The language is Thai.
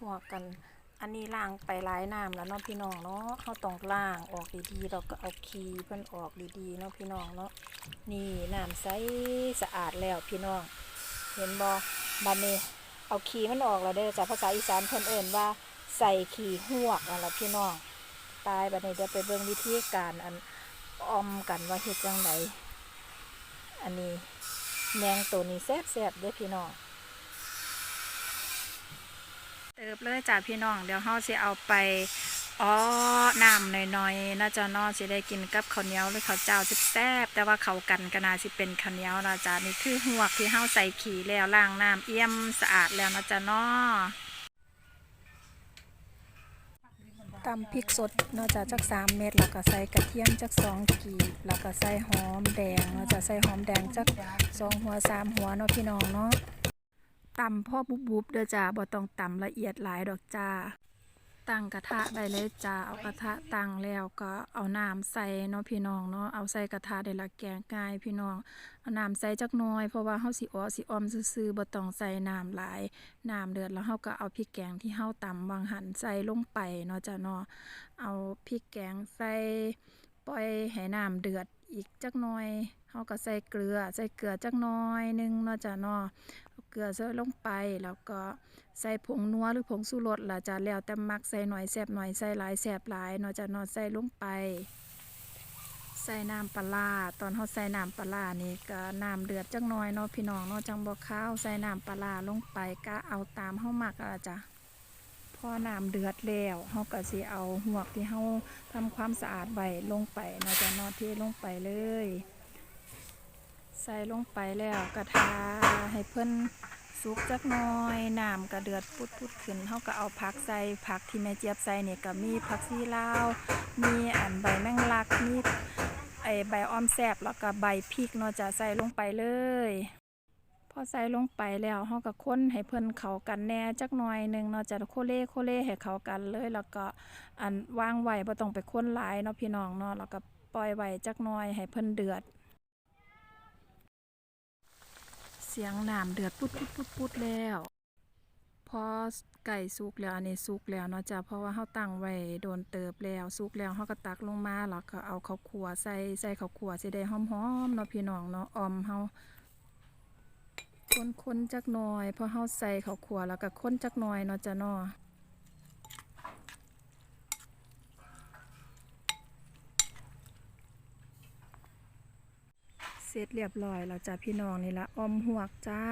หัวกัน อันนี้ล้างไปหลายน้ำแล้วเนาะพี่น้องเนาะเขาต้องล้างออกดีๆ เราก็เอาขี้เพิ่นออกดีๆเนาะพี่น้องเนาะ นี่น้ำใสสะอาดแล้วพี่น้อง เห็นบ่บัดนี้เอาขีมันออกแล้วเด้อจากภาษาอีสานเพิ่นเอิ่นว่าใส่ขีหวกนั่นล่ะพี่น้อง ตายบัดนี้เดี๋ยวไปเบิ่งวิธีการอันออมกันว่าเฮ็ดจังไดอันนี้แมงตัวนี้แซ่บๆเด้อพี่น้อง เติบเลยจ้าพี่น้อง เดี๋ยวเฮาสิเอาไปอ๋อน้ำหน่อยๆน่าจะนอสิได้กินกับข้าวเหนียวหรือข้าวเจ้าแซ่บแต่ว่าเขาวกันกนาสิเป็นข้าวเหนียวนะจ๊ะนี่คือหัวกที่เฮาใส่ขี้แล้วล้างน้ำเอี่ยมสะอาดแล้วนะจ๊ะนาะตำพริกสดนอกจากจักสามเม็ดแล้วก็ใส่กระเทียมจักสองกีบแล้วก็ใส่หอมแดงนาะจะใส่หอมแดงจักสองหัวสามหัวเนาะพี่น้องเนาะ ตำพ่อบุบบุบๆเด้อจ้าบ่ต้องตำละเอียดหลายดอกจ้า ตั้งกระทะได้เลยจ้า เอากระทะตั้งแล้วก็เอาน้ำใส่เนาะพี่น้องเนาะ เอาใส่กระทะได้ละแกงง่ายพี่น้อง เอาน้ำใส่จักน่อยเพราะว่าเฮาสิอ้อสิออมซื่อๆบ่ต้องใส่น้ำหลาย น้ำเดือดแล้วเฮาก็เอาพริกแกงที่เฮาตำวางหั่นใส่ลงไปเนาะจ้าเนาะ เอาพริกแกงใส่ปล่อยให้น้ำเดือด อีกจักหน่อยเฮาก็ใส่เกลือ ใส่เกลือจักหน่อยหนึงเนาะจ้าเนาะเอเกลือใส่ลงไปแล้วก็ใส่ผงนัวหรือผงสูรสล่ะจ้ะแล้วแต่มักใส่หน่อยแซ่บหน่อยใส่หลายแซ่บหลายเนาะจ้ะเนาะใส่ลงไป ใส่น้ำปลาตอนเฮาใส่น้ำปลานี่ก็น้ำเดือดจักหน่อยเนาะพี่น้องเนาะจังบ่ข้าวใส่น้ำปลาลงไปก็เอาตามเฮามักอะจ้ะ อน้ำเดือดแล้วเฮาก็สิเอาหวกที่เฮาทำความสะอาดไว้ลงไปนะจ้ะนาะเทลงไปเลย ใส่ลงไปแล้วกระทาให้เพิ่นสุกจักน่อยน้ำก็เดือดปุดปุดขึ้นเฮาก็เอาผักใส่ผักที่แม่เจี๊ยบใส่เนี่ยก็มีผักซีลาว มีอันใบแมงลักมีไอใบอ้อมแซบแล้วก็ใบพริกเนาะจะใส่ลงไปเลย พอใส่ลงไปแล้วเฮาก็คนให้เพิ่นเข้ากันแหน่จักหน่อยหนึงเนาะจะโคเล่โคเล่ให้เข้ากันเลย แล้วก็อันวางไว้บ่ต้องไปคนหลายเนาะพี่น้องเนาะแล้วก็ปล่อยไว้จักหน่อยให้เพิ่นเดือด เสียงน้ำเดือดปุดปุดปุดปุดแล้วพอไก่สุกแล้วอันนี้สุกแล้วเนาะจ้ะเพราะว่าเฮาตั้งไว้โดนเติบแล้วสุกแล้วเฮาก็ตักลงมาแล้วก็เอาข้าวคั่วใส่ใส่ข้าวคั่วสิได้หอมๆเนาะพี่น้องเนาะออมเฮา คนๆจักหน่อยพอเฮาใส่ข้าวขัวแล้วก็คนจักหน่อยเนาะจ้ะเนาะเสร็จเรียบร้อยแล้วจ้ะพี่น้องนี่ละออมหวกจ้า